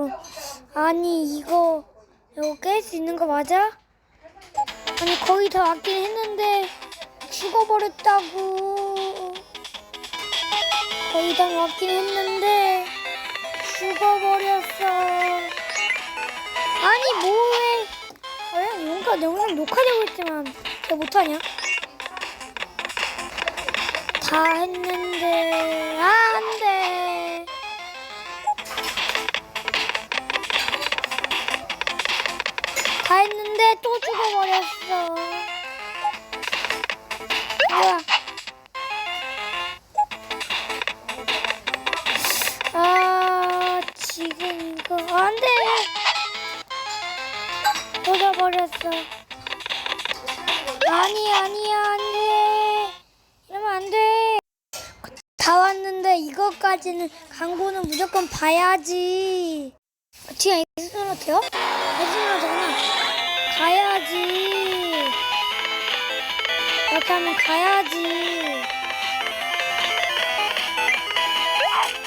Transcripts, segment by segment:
여러분. 아니 이거 이거 깰 수 있는 거 맞아? 아니 거의 다 왔긴 했는데 죽어버렸다고. 거의 다 왔긴 했는데 죽어버렸어. 아니 뭐해? 왜 뭔가 영상 녹화되고 있지만 왜 못하냐? 다 했는데 또 죽어버렸어. 뭐야? 아 지금 이거 안돼. 죽어버렸어. 아니 아니야 안 돼. 이러면 안 돼. 다 왔는데 이것까지는 광고는 무조건 봐야지. 뒤에 에스노트요? 에스노트구나. 이렇게 하면 가야지.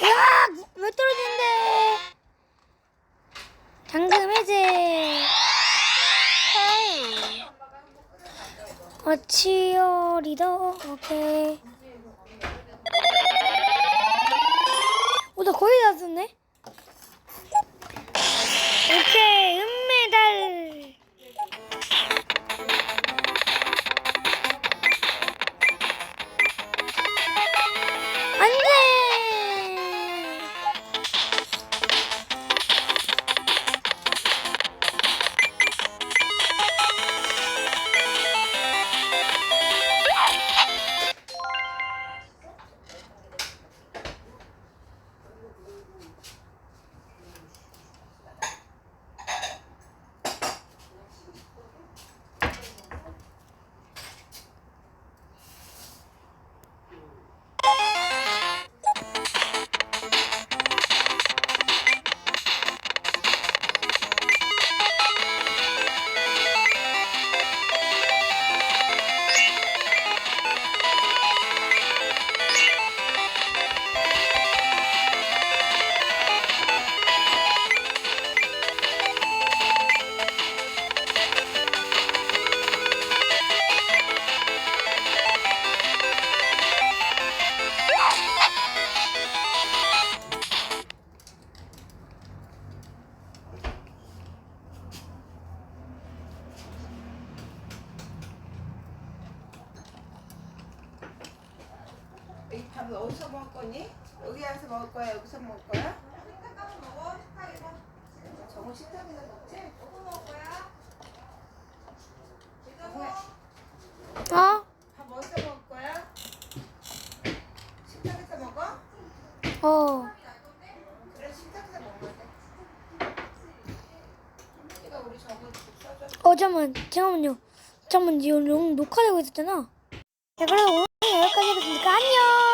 으악! 왜 떨어지는데? 당근 해제. 어, 치어리더. 오케이. 오, 나 거의 다 썼네? 밥은 어디서 먹을 거니? 여기 와서 먹을 거야? 여기서 먹을 거야? 정우 식탁에서 먹지? 정우야, 어? 밥 어디서 먹을 거야? 식탁에서 먹어? 어. 그래 식탁에서 먹어야 돼. 이거 우리 정우 써줘. 어, 잠깐만. 잠깐만요. 잠깐만, 이거 녹화되고 있었잖아. 자, 그럼 오늘 여기까지 하겠습니다. 안녕!